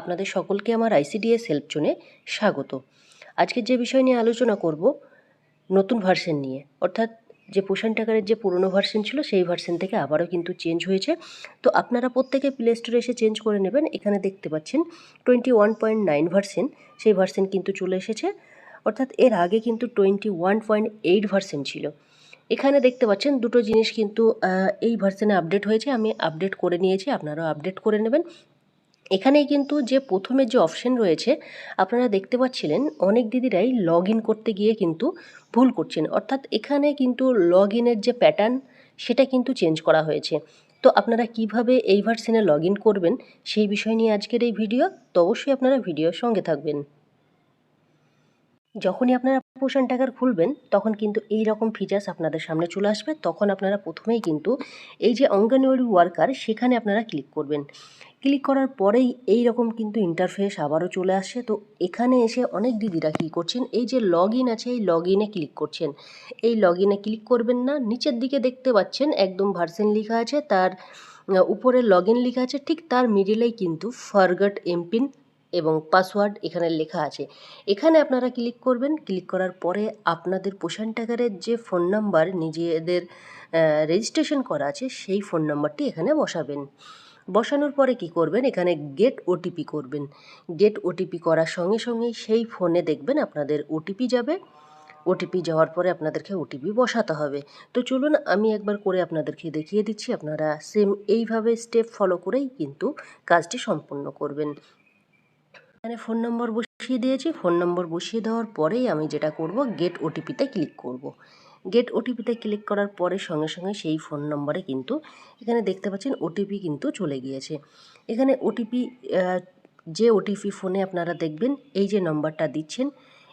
আপনাদের সকলকে আমার আইসিডিএস হেল্প জোনে স্বাগত। আজকে যে বিষয় নিয়ে আলোচনা করব, নতুন ভার্সন নিয়ে। অর্থাৎ যে পোষণ টাকারের যে পুরনো ভার্সন ছিল, সেই ভার্সন থেকে আবারও কিন্তু চেঞ্জ হয়েছে। তো আপনারা প্রত্যেকে প্লে স্টোরে এসে চেঞ্জ করে নেবেন। এখানে দেখতে পাচ্ছেন twenty one point nine version সেই ভার্সন কিন্তু চলে এসেছে। অর্থাৎ এর আগে কিন্তু twenty one point eight version ছিল। এখানে দেখতে পাচ্ছেন দুটো জিনিস কিন্তু এই ভার্সনে আপডেট হয়েছে। আমি আপডেট করে নিয়েছি, আপনারাও আপডেট করে নেবেন। এখানেই কিন্তু যে প্রথমে যে অপশন রয়েছে, আপনারা দেখতে পাচ্ছিলেন অনেক দিদিরাই লগ করতে গিয়ে কিন্তু ভুল করছেন। অর্থাৎ এখানে কিন্তু লগ যে প্যাটার্ন সেটা কিন্তু চেঞ্জ করা হয়েছে। তো আপনারা কীভাবে এই ভার্সনে লগ করবেন, সেই বিষয় নিয়ে আজকের এই ভিডিও তো অবশ্যই আপনারা ভিডিওর সঙ্গে থাকবেন। যখনই আপনারা পোষণ টাকার খুলবেন, তখন কিন্তু এই রকম ফিচার্স আপনাদের সামনে চলে আসবে। তখন আপনারা প্রথমেই কিন্তু এই যে অঙ্গনওয়াড়ি ওয়ার্কার সেখানে আপনারা ক্লিক করবেন। ক্লিক করার পরেই এই রকম কিন্তু ইন্টারফেস আবারও চলে আসছে তো এখানে এসে অনেক দিদিরা কী করছেন, এই যে লগ আছে, এই লগ ক্লিক করছেন। এই লগ ক্লিক করবেন না, নিচের দিকে দেখতে পাচ্ছেন একদম ভার্সেন লেখা আছে, তার উপরে লগ ইন লেখা আছে, ঠিক তার মিডিলেই কিন্তু ফরগট এমপিন এবং পাসওয়ার্ড এখানে লেখা আছে। এখানে আপনারা ক্লিক করবেন। ক্লিক করার পরে আপনাদের পোষণ টাকারের যে ফোন নাম্বার নিজেদের রেজিস্ট্রেশন করা আছে, সেই ফোন নাম্বারটি এখানে বসাবেন। বসানোর পরে কি করবেন? এখানে গেট ওটিপি করবেন। গেট ওটিপি করার সঙ্গে সঙ্গেই সেই ফোনে দেখবেন আপনাদের ওটিপি যাবে। ওটিপি যাওয়ার পরে আপনাদেরকে ওটিপি বসাতে হবে। তো চলুন, আমি একবার করে আপনাদেরকে দেখিয়ে দিচ্ছি। আপনারা সেম এইভাবে স্টেপ ফলো করেই কিন্তু কাজটি সম্পূর্ণ করবেন। এখানে ফোন নম্বর বসিয়ে দিয়েছি। ফোন নম্বর বসিয়ে দেওয়ার পরেই আমি যেটা করব গেট ওটিপিতে ক্লিক করব। গেট ওটিপিতে ক্লিক করার পরে সঙ্গে সঙ্গে সেই ফোন নম্বরে কিন্তু এখানে দেখতে পাচ্ছেন ওটিপি কিন্তু চলে গিয়েছে। এখানে ওটিপি যে ওটিপি ফোনে আপনারা দেখবেন, এই যে নম্বরটা দিচ্ছেন,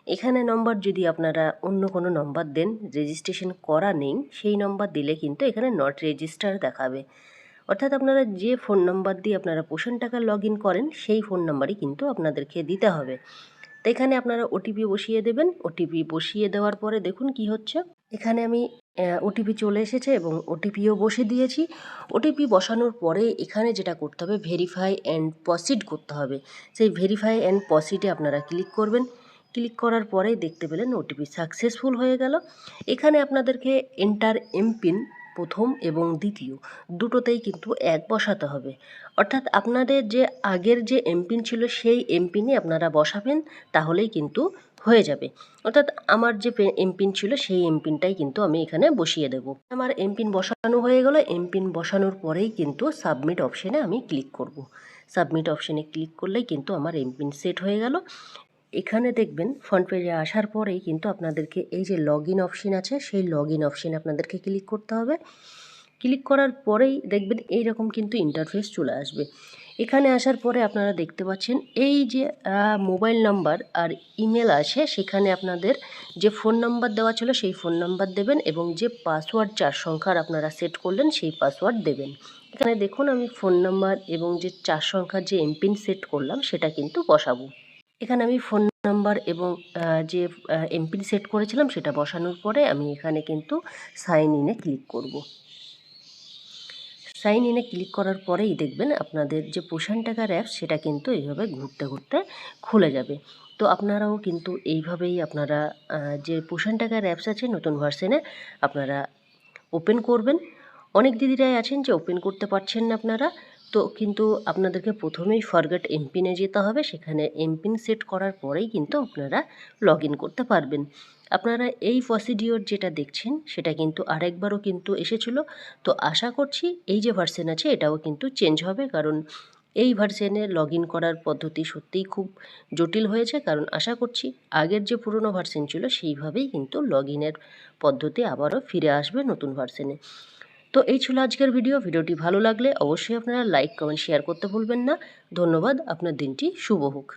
এখানে নম্বর যদি আপনারা অন্য কোনো নম্বর দেন রেজিস্ট্রেশন করা নেই, সেই নম্বর দিলে কিন্তু এখানে নট রেজিস্টার দেখাবে। অর্থাৎ আপনারা যে ফোন নাম্বার দিয়ে আপনারা পোষণ টাকা লগ ইন করেন, সেই ফোন নাম্বারই কিন্তু আপনাদেরকে দিতে হবে। তো এখানে আপনারা ওটিপি বসিয়ে দেবেন। ওটিপি বসিয়ে দেওয়ার পরে দেখুন কি হচ্ছে। এখানে আমি ওটিপি চলে এসেছে এবং ওটিপিও বসে দিয়েছি। ওটিপি বসানোর পরে এখানে যেটা করতে হবে ভেরিফাই অ্যান্ড প্রসিড করতে হবে। সেই ভেরিফাই অ্যান্ড প্রসিডে আপনারা ক্লিক করবেন। ক্লিক করার পরেই দেখতে পেলেন ওটিপি সাকসেসফুল হয়ে গেল। এখানে আপনাদেরকে এন্টার এমপিন প্রথম এবং দ্বিতীয়, দুটোতেই কিন্তু এক বসাতে হবে। অর্থাৎ আপনাদের যে আগের যে এমপিন ছিল, সেই এমপিনে আপনারা বসাবেন, তাহলেই কিন্তু হয়ে যাবে। অর্থাৎ আমার যে এমপিন ছিল, সেই এমপিনটাই কিন্তু আমি এখানে বসিয়ে দেব। আমার এমপিন বসানো হয়ে গেল। এমপিন বসানোর পরেই কিন্তু সাবমিট অপশানে আমি ক্লিক করব। সাবমিট অপশানে ক্লিক করলেই কিন্তু আমার এমপিন সেট হয়ে গেল। এখানে দেখবেন ফ্রন্ট পেজে আসার পরেই কিন্তু আপনাদেরকে এই যে লগ ইন অপশন আছে, সেই লগ ইন অপশানে আপনাদেরকে ক্লিক করতে হবে। ক্লিক করার পরেই দেখবেন এই রকম কিন্তু ইন্টারফেস চলে আসবে। এখানে আসার পরে আপনারা দেখতে পাচ্ছেন এই যে মোবাইল নাম্বার আর ইমেল আছে, সেখানে আপনাদের যে ফোন নাম্বার দেওয়া ছিল, সেই ফোন নাম্বার দেবেন এবং যে পাসওয়ার্ড চার সংখ্যার আপনারা সেট করলেন, সেই পাসওয়ার্ড দেবেন। এখানে দেখুন আমি ফোন নাম্বার এবং যে চার সংখ্যার যে এমপিন সেট করলাম, সেটা কিন্তু বসাবো। এখানে আমি ফোন নাম্বার এবং যে এমপিন সেট করেছিলাম সেটা বসানোর পরে আমি এখানে কিন্তু সাইন ইনে ক্লিক করব। সাইন ইনে ক্লিক করার পরেই দেখবেন আপনাদের যে পোষণ টাকার অ্যাপ সেটা কিন্তু এইভাবে ঘুরতে ঘুরতে খুলে যাবে। তো আপনারাও কিন্তু এইভাবেই আপনারা যে পোষণ টাকার অ্যাপস আছে নতুন ভার্সনে আপনারা ওপেন করবেন। অনেক দিদিরাই আছেন যে ওপেন করতে পারছেন না আপনারা। তো কিন্তু আপনাদেরকে প্রথমেই ফরগেট এমপিনে যেতে হবে। সেখানে এমপিন সেট করার পরেই কিন্তু আপনারা লগ করতে পারবেন। আপনারা এই প্রসিডিওর যেটা দেখছেন, সেটা কিন্তু আরেকবারও কিন্তু এসেছিল। তো আশা করছি এই যে ভার্সেন আছে, এটাও কিন্তু চেঞ্জ হবে। কারণ এই ভার্সেনে লগ করার পদ্ধতি সত্যিই খুব জটিল হয়েছে। কারণ আশা করছি আগের যে পুরনো ভার্সেন ছিল, সেইভাবেই কিন্তু লগ পদ্ধতি আবারও ফিরে আসবে নতুন ভার্সেনে তো এই ছিল আজকের ভিডিও। ভিডিওটি ভালো লাগলে অবশ্যই আপনারা লাইক, কমেন্ট, শেয়ার করতে ভুলবেন না। ধন্যবাদ। আপনার দিনটি শুভ হোক।